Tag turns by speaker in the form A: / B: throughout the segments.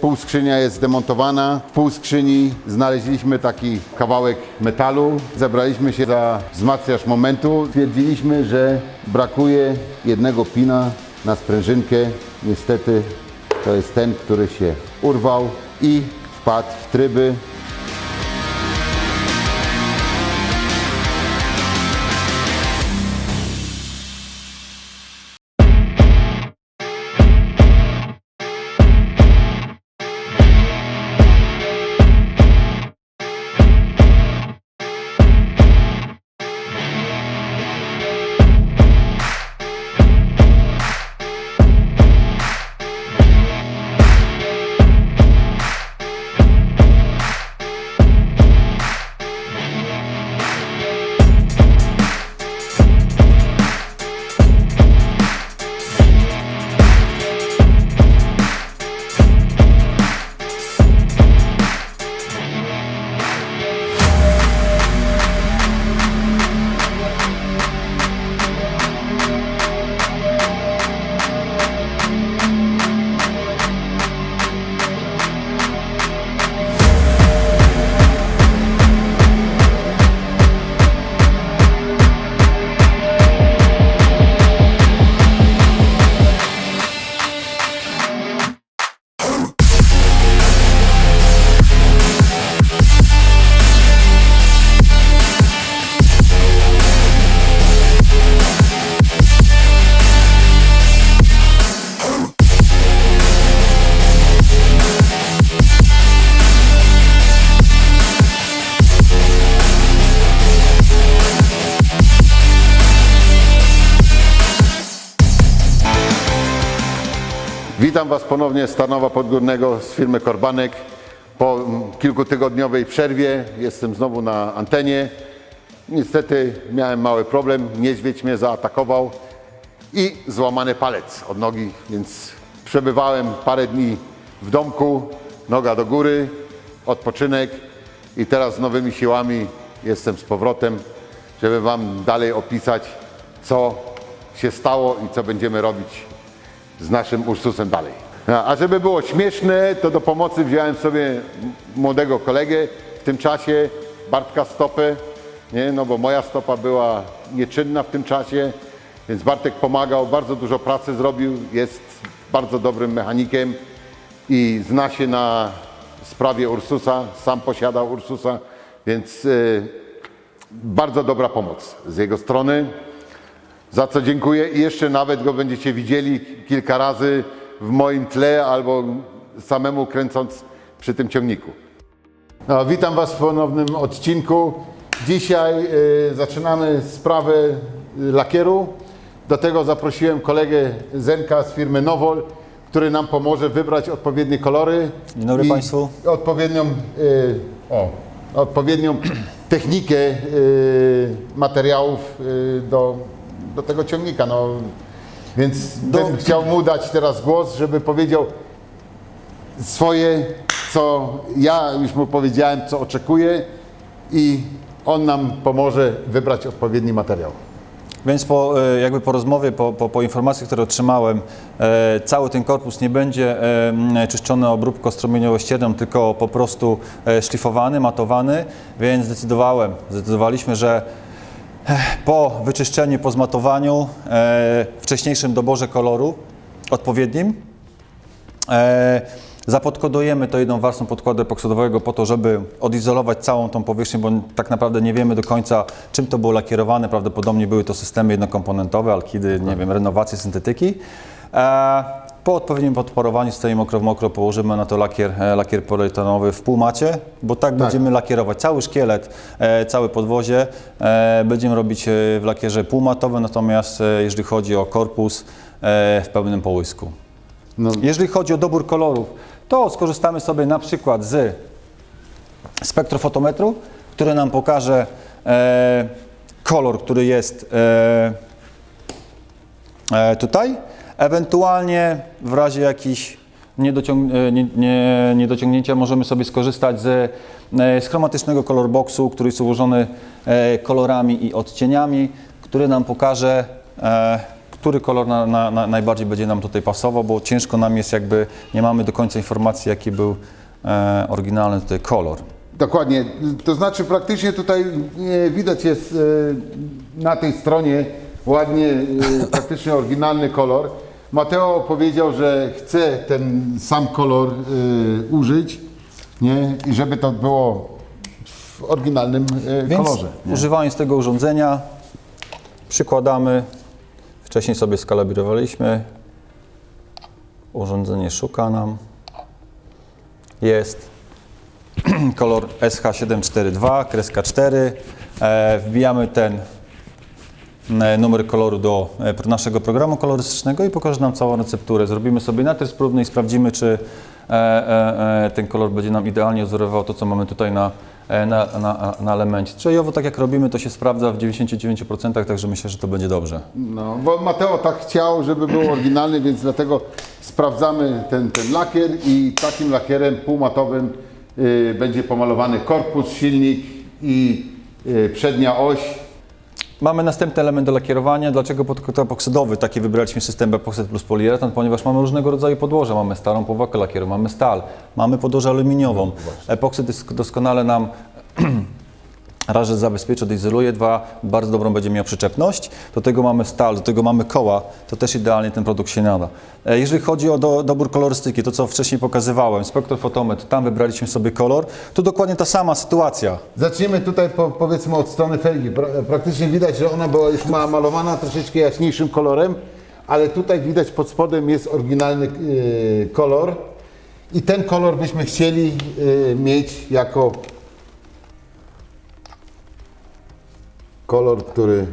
A: Pół skrzynia jest demontowana. W pół skrzyni znaleźliśmy taki kawałek metalu. Zabraliśmy się za wzmacniacz momentu. Stwierdziliśmy, że brakuje jednego pina na sprężynkę. Niestety to jest ten, który się urwał i wpadł w tryby. Witam Was ponownie z Tarnowa Podgórnego z firmy Korbanek. Po mm, kilkutygodniowej przerwie jestem znowu na antenie. Niestety miałem mały problem, niedźwiedź mnie zaatakował i złamany palec od nogi, więc przebywałem parę dni w domku, noga do góry, odpoczynek i teraz z nowymi siłami jestem z powrotem, żeby Wam dalej opisać, co się stało i co będziemy robić z naszym Ursusem dalej. A a żeby było śmieszne, to do pomocy wziąłem sobie młodego kolegę w tym czasie, Bartka Stopę, nie? no bo moja stopa była nieczynna w tym czasie, więc Bartek pomagał, bardzo dużo pracy zrobił, jest bardzo dobrym mechanikiem i zna się na sprawie Ursusa, sam posiada Ursusa, więc y, bardzo dobra pomoc z jego strony za co dziękuję i jeszcze nawet go będziecie widzieli kilka razy w moim tle albo samemu kręcąc przy tym ciągniku. No, witam Was w ponownym odcinku. Dzisiaj y, zaczynamy sprawę y, lakieru. Do tego zaprosiłem kolegę Zenka z firmy Nowol, który nam pomoże wybrać odpowiednie kolory.
B: Dzień dobry
A: i
B: Państwu.
A: Odpowiednią, y, o, odpowiednią technikę y, materiałów y, do, do tego ciągnika. No, więc bym chciał mu dać teraz głos, żeby powiedział swoje, co ja już mu powiedziałem, co oczekuję i on nam pomoże wybrać odpowiedni materiał.
B: Więc po, e, jakby po rozmowie, po, po, po informacji, które otrzymałem, e, cały ten korpus nie będzie e, czyszczony obróbką strumieniowo-ścierną, tylko po prostu e, szlifowany, matowany, więc zdecydowałem, zdecydowaliśmy, że po wyczyszczeniu, po zmatowaniu, e, wcześniejszym doborze koloru odpowiednim, E, Zapodkodujemy to jedną warstwą podkładu epoksydowego po to, żeby odizolować całą tą powierzchnię, bo tak naprawdę nie wiemy do końca, czym to było lakierowane. Prawdopodobnie były to systemy jednokomponentowe, alkidy, nie wiem, renowacje, syntetyki. E, Po odpowiednim podporowaniu stoimy mokro w mokro, położymy na to lakier, e, lakier polietanowy w półmacie, bo tak, będziemy lakierować cały szkielet, e, całe podwozie. E, Będziemy robić w lakierze półmatowym, natomiast jeżeli chodzi o korpus, w pełnym połysku.
A: No,
B: Jeżeli chodzi o dobór kolorów, to skorzystamy sobie na przykład z spektrofotometru, który nam pokaże kolor, który jest tutaj. Ewentualnie w razie jakichś niedociąg, e, nie, nie, niedociągnięcia możemy sobie skorzystać z, e, z chromatycznego color boxu, który jest ułożony e, kolorami i odcieniami, który nam pokaże, e, który kolor na, na, na najbardziej będzie nam tutaj pasował, bo ciężko nam jest jakby, nie mamy do końca informacji, jaki był oryginalny tutaj kolor.
A: Dokładnie. To znaczy praktycznie tutaj widać jest na tej stronie ładnie praktycznie oryginalny kolor. Mateo powiedział, że chce ten sam kolor e, użyć, nie? I żeby to było w oryginalnym e,
B: Więc
A: kolorze.
B: używając tego urządzenia przykładamy, wcześniej sobie skalibrowaliśmy, urządzenie szuka nam, jest kolor SH742, kreska 4, e, wbijamy ten numer koloru do e, naszego programu kolorystycznego i pokaże nam całą recepturę. Zrobimy sobie natrys próbny i sprawdzimy, czy e, e, e, ten kolor będzie nam idealnie wzorował to, co mamy tutaj na, e, na, na, na elemencie. Strzejowo tak jak robimy, to się sprawdza w 99%, także myślę, że to będzie dobrze.
A: No, bo Mateo tak chciał, żeby był oryginalny, więc dlatego sprawdzamy ten, ten lakier i takim lakierem półmatowym y, będzie pomalowany korpus, silnik i y, przednia oś.
B: Mamy następny element do lakierowania. Dlaczego podkład epoksydowy? Taki wybraliśmy system epoksyd plus poliuretan, ponieważ mamy różnego rodzaju podłoże. Mamy starą powłokę lakieru, mamy stal, mamy podłoże aluminiową. Epoksyd dysk- doskonale nam raz, że zabezpieczy, odizoluje, dwa, bardzo dobrą będzie miał przyczepność. Do tego mamy stal, do tego mamy koła, to też idealnie ten produkt się nada. E, Jeżeli chodzi o do, dobór kolorystyki, to co wcześniej pokazywałem, spektrofotometr, tam wybraliśmy sobie kolor, tu dokładnie ta sama sytuacja.
A: Zaczniemy tutaj po, powiedzmy od strony felgi. Pra, praktycznie widać, że ona była już ma malowana troszeczkę jaśniejszym kolorem, ale tutaj widać pod spodem jest oryginalny y, kolor i ten kolor byśmy chcieli y, mieć jako kolor, który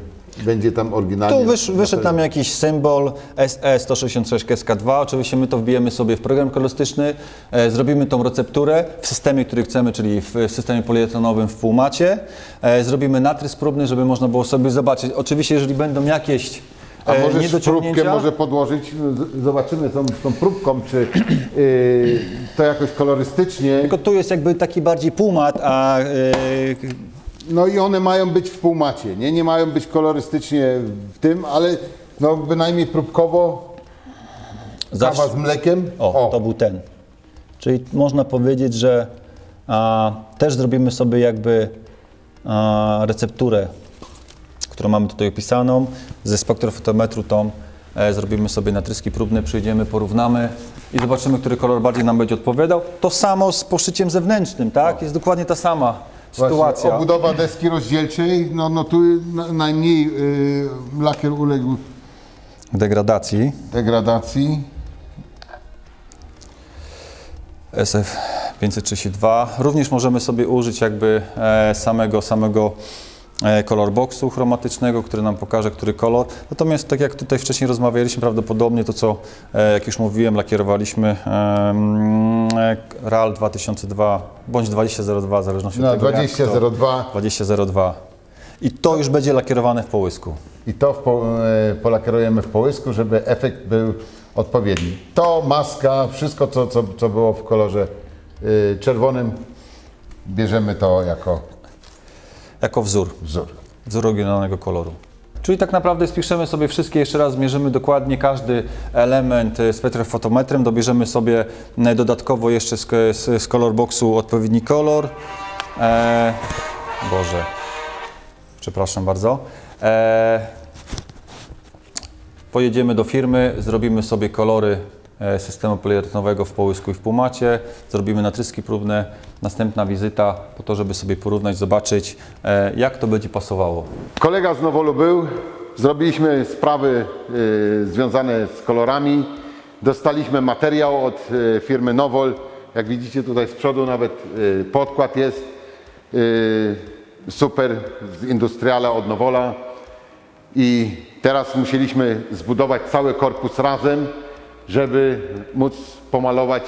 A: będzie tam oryginalnie.
B: Tu wysz, wyszedł nam jakiś symbol SE 166 KSK2. Oczywiście my to wbijemy sobie w program kolorystyczny, e, zrobimy tą recepturę w systemie, który chcemy, czyli w systemie polietanowym w półmacie. E, zrobimy natrys próbny, żeby można było sobie zobaczyć. Oczywiście, jeżeli będą jakieś
A: A
B: e,
A: możesz próbkę może podłożyć, z- zobaczymy tą, tą próbką, czy y, to jakoś kolorystycznie.
B: tylko tu jest jakby taki bardziej półmat, a e,
A: No i one mają być w półmacie, nie? Nie mają być kolorystycznie w tym, ale no bynajmniej próbkowo
B: zawsze,
A: kawa z mlekiem.
B: O, to był ten. Czyli można powiedzieć, że a, też zrobimy sobie jakby a, recepturę, którą mamy tutaj opisaną. Ze spektrofotometru tą e, zrobimy sobie natryski próbne, przyjdziemy, porównamy i zobaczymy, który kolor bardziej nam będzie odpowiadał. To samo z poszyciem zewnętrznym, tak? Jest dokładnie ta sama
A: Właśnie
B: sytuacja.
A: Obudowa deski rozdzielczej, no, no tu na, najmniej y, lakier uległ
B: Degradacji.
A: degradacji.
B: SF 532. Również możemy sobie użyć jakby e, samego, samego e, color boxu chromatycznego, który nam pokaże, który kolor. Natomiast tak jak tutaj wcześniej rozmawialiśmy, prawdopodobnie to co, e, jak już mówiłem, lakierowaliśmy e, RAL 2002 bądź 2002, w zależności od tego jak
A: 2002
B: to, 2002. I to już będzie lakierowane w połysku.
A: i to w po, polakierujemy w połysku, żeby efekt był odpowiedni. To maska, wszystko co, co, co było w kolorze y, czerwonym, bierzemy to jako
B: Jako wzór.
A: wzór.
B: wzór oryginalnego koloru. Czyli tak naprawdę spiszemy sobie wszystkie, jeszcze raz zmierzymy dokładnie każdy element spektrofotometrem, dobierzemy sobie e, dodatkowo jeszcze z, z, z colorboxu odpowiedni kolor. E, Boże, przepraszam bardzo. E, pojedziemy do firmy, zrobimy sobie kolory systemu poliuretanowego w połysku i w półmacie, zrobimy natryski próbne, następna wizyta po to, żeby sobie porównać, zobaczyć e, jak to będzie pasowało.
A: Kolega z Nowolu był, zrobiliśmy sprawy y, związane z kolorami, dostaliśmy materiał od firmy Nowol, jak widzicie tutaj z przodu nawet podkład jest. Super z Industriala od Nowola. I teraz musieliśmy zbudować cały korpus razem, żeby móc pomalować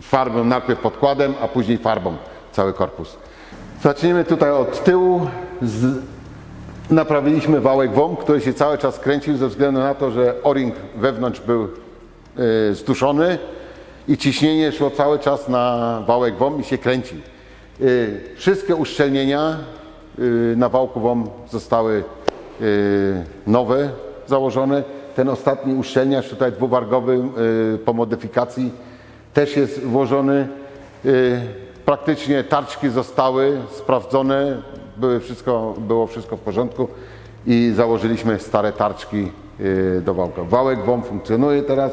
A: farbą najpierw podkładem, a później farbą cały korpus. Zaczniemy tutaj od tyłu. Naprawiliśmy wałek WOM, który się cały czas kręcił ze względu na to, że o-ring wewnątrz był y, stuszony i ciśnienie szło cały czas na wałek WOM i się kręci. Y, wszystkie uszczelnienia y, na wałku WOM zostały y, nowe, założone. Ten ostatni uszczelniacz tutaj dwuwargowy y, po modyfikacji też jest włożony. Y, Praktycznie tarczki zostały sprawdzone, były wszystko, było wszystko w porządku i założyliśmy stare tarczki y, do wałka. Wałek WOM funkcjonuje teraz.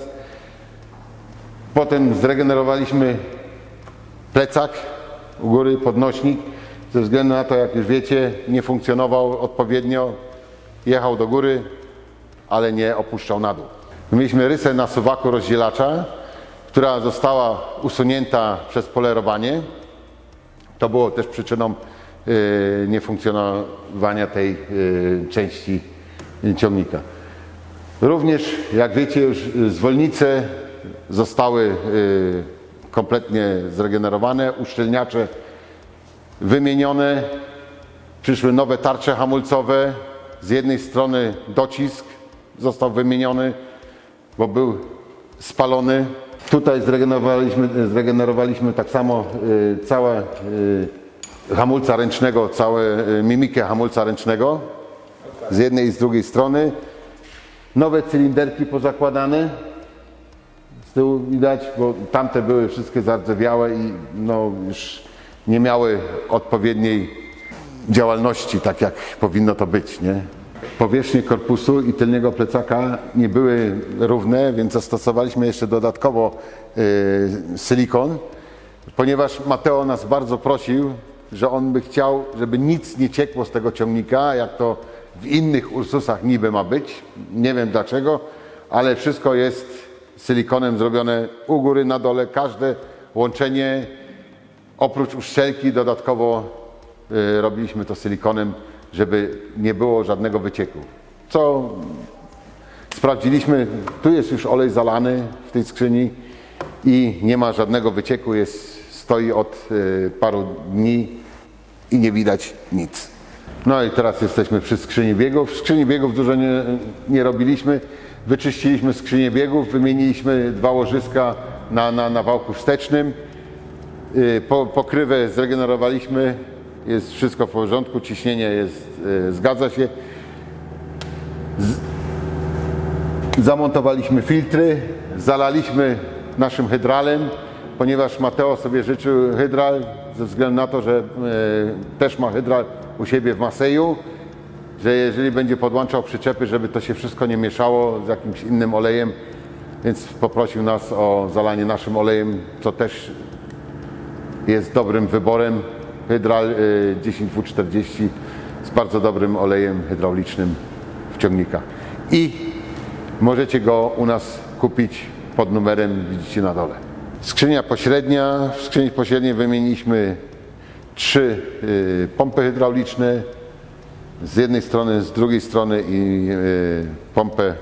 A: Potem zregenerowaliśmy plecak u góry, podnośnik. Ze względu na to, jak już wiecie, nie funkcjonował odpowiednio. Jechał do góry, ale nie opuszczał na dół. Mieliśmy rysę na suwaku rozdzielacza, która została usunięta przez polerowanie. To było też przyczyną y, niefunkcjonowania tej y, części ciągnika. Również, jak wiecie, już zwolnice zostały y, kompletnie zregenerowane, uszczelniacze wymienione, przyszły nowe tarcze hamulcowe. Z jednej strony docisk został wymieniony, bo był spalony. Tutaj zregenerowaliśmy, zregenerowaliśmy tak samo y, całe y, hamulca ręcznego, całe y, mimikę hamulca ręcznego z jednej i z drugiej strony. Nowe cylinderki pozakładane. Z tyłu widać, bo tamte były wszystkie zardzewiałe i no już nie miały odpowiedniej działalności, tak jak powinno to być, nie? Powierzchnie korpusu i tylnego plecaka nie były równe, więc zastosowaliśmy jeszcze dodatkowo y, silikon, ponieważ Mateo nas bardzo prosił, że on by chciał, żeby nic nie ciekło z tego ciągnika, jak to w innych Ursusach niby ma być. Nie wiem dlaczego, ale wszystko jest silikonem zrobione u góry, na dole. Każde łączenie, oprócz uszczelki, dodatkowo y, robiliśmy to silikonem, żeby nie było żadnego wycieku. Co sprawdziliśmy, tu jest już olej zalany w tej skrzyni i nie ma żadnego wycieku, jest, stoi od y, paru dni i nie widać nic. No i teraz jesteśmy przy skrzyni biegów. W skrzyni biegów dużo nie, nie robiliśmy. Wyczyściliśmy skrzynię biegów, wymieniliśmy dwa łożyska na, na, na wałku wstecznym. Y, Po, pokrywę zregenerowaliśmy, jest wszystko w porządku, ciśnienie jest, y, zgadza się. Z, zamontowaliśmy filtry, zalaliśmy naszym hydralem, ponieważ Mateo sobie życzył hydral, ze względu na to, że y, też ma hydral u siebie w Maseju, że jeżeli będzie podłączał przyczepy, żeby to się wszystko nie mieszało z jakimś innym olejem, więc poprosił nas o zalanie naszym olejem, co też jest dobrym wyborem. Hydral y, 10W40 z bardzo dobrym olejem hydraulicznym w ciągnikach. I możecie go u nas kupić pod numerem, widzicie na dole. Skrzynia pośrednia. W skrzyni pośredniej wymieniliśmy trzy y, pompy hydrauliczne. Z jednej strony, z drugiej strony i y, pompę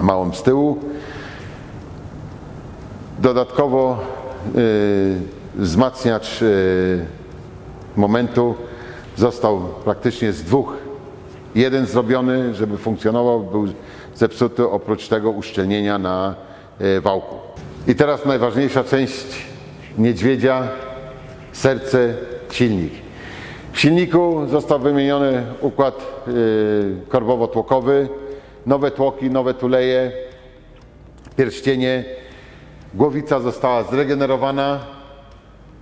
A: małą z tyłu. Dodatkowo y, wzmacniacz y, momentu został praktycznie z dwóch. Jeden zrobiony, żeby funkcjonował, był zepsuty oprócz tego uszczelnienia na y, wałku. I teraz najważniejsza część niedźwiedzia, serce, silnik. W silniku został wymieniony układ y, korbowo-tłokowy, nowe tłoki, nowe tuleje, pierścienie, Głowica została zregenerowana,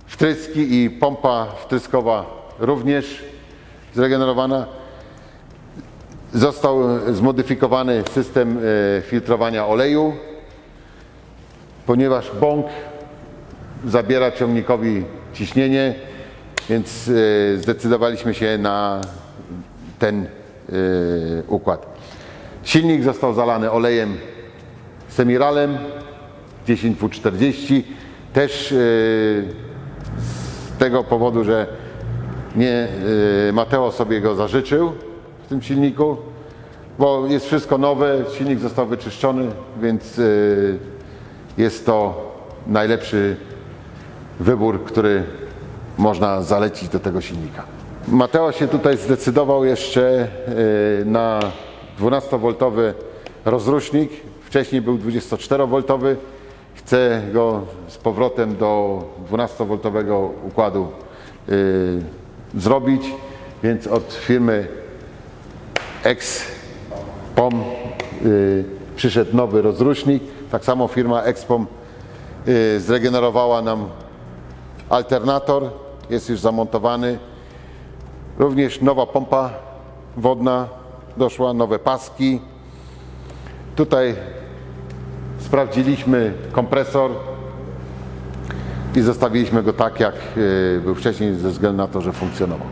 A: wtryski i pompa wtryskowa również zregenerowana. Został zmodyfikowany system e, filtrowania oleju, ponieważ bąk zabiera ciągnikowi ciśnienie, więc e, zdecydowaliśmy się na ten e, układ. Silnik został zalany olejem semiralem 10W40 też z tego powodu, że nie, yy, Mateo sobie go zażyczył w tym silniku, bo jest wszystko nowe, silnik został wyczyszczony, więc yy, jest to najlepszy wybór, który można zalecić do tego silnika. Mateo się tutaj zdecydował jeszcze yy, na 12V rozrusznik. Wcześniej był 24V. Chce go z powrotem do 12V układu y, zrobić, więc od firmy X POM y, przyszedł nowy rozrusznik. Tak samo firma Expom y, zregenerowała nam alternator, jest już zamontowany. Również nowa pompa wodna doszła, nowe paski. Tutaj sprawdziliśmy kompresor i zostawiliśmy go tak, jak y, był wcześniej, ze względu na to, że funkcjonował.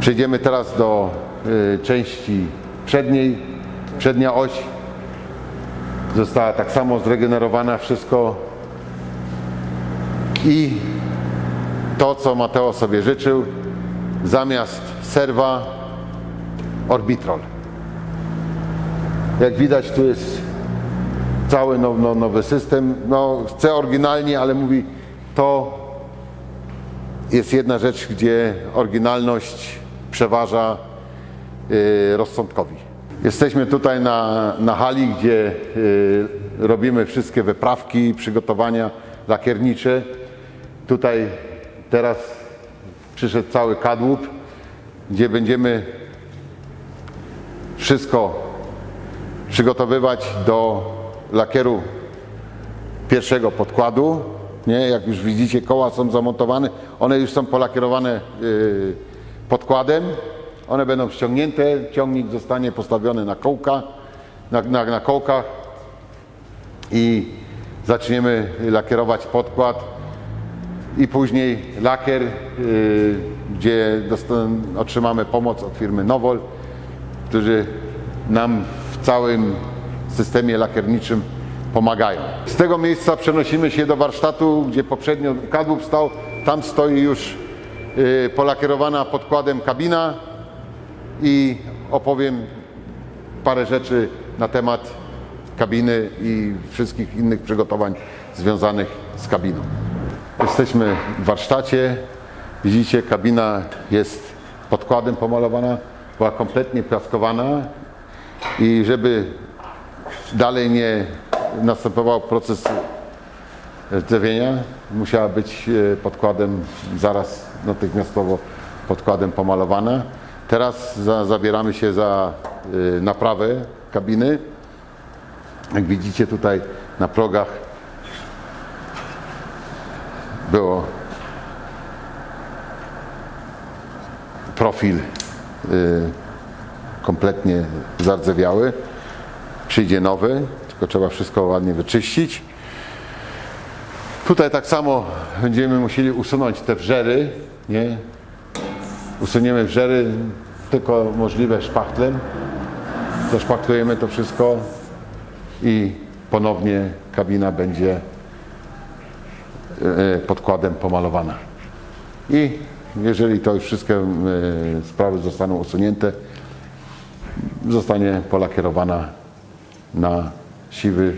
A: Przejdziemy teraz do y, części przedniej. Przednia oś została tak samo zregenerowana, wszystko i to, co Mateo sobie życzył, zamiast serwa orbitrol. Jak widać, tu jest cały now, now, nowy system. No, chce oryginalnie, ale mówi, to jest jedna rzecz, gdzie oryginalność przeważa y, rozsądkowi. Jesteśmy tutaj na, na hali, gdzie y, robimy wszystkie wyprawki, przygotowania lakiernicze. Tutaj teraz przyszedł cały kadłub, gdzie będziemy wszystko przygotowywać do lakieru pierwszego podkładu. Nie? Jak już widzicie, koła są zamontowane, one już są polakierowane yy, podkładem. One będą ściągnięte, ciągnik zostanie postawiony na kołka, na, na, na kołkach i zaczniemy lakierować podkład i później lakier, yy, gdzie otrzymamy pomoc od firmy Nowol, którzy nam w całym systemie lakierniczym pomagają. Z tego miejsca przenosimy się do warsztatu, gdzie poprzednio kadłub stał. Tam stoi już y, polakierowana podkładem kabina i opowiem parę rzeczy na temat kabiny i wszystkich innych przygotowań związanych z kabiną. Jesteśmy w warsztacie. Widzicie, kabina jest podkładem pomalowana, była kompletnie piaskowana i żeby dalej nie następował proces rdzewienia, musiała być e, podkładem zaraz natychmiastowo podkładem pomalowana. Teraz za, zabieramy się za e, naprawę kabiny. Jak widzicie tutaj na progach było profil kompletnie zardzewiały. Przyjdzie nowy, tylko trzeba wszystko ładnie wyczyścić. Tutaj tak samo będziemy musieli usunąć te wrzery, nie? Usuniemy wrzery, tylko możliwe szpachtlem. Zaszpachtlujemy to wszystko i ponownie kabina będzie e, podkładem pomalowana. I jeżeli to już wszystkie e, sprawy zostaną usunięte, zostanie polakierowana na siwy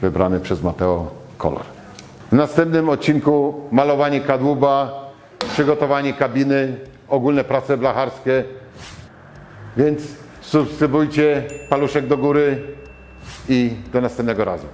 A: wybrany przez Mateo kolor. W następnym odcinku malowanie kadłuba, przygotowanie kabiny, ogólne prace blacharskie. Więc subskrybujcie, paluszek do góry i do następnego razu.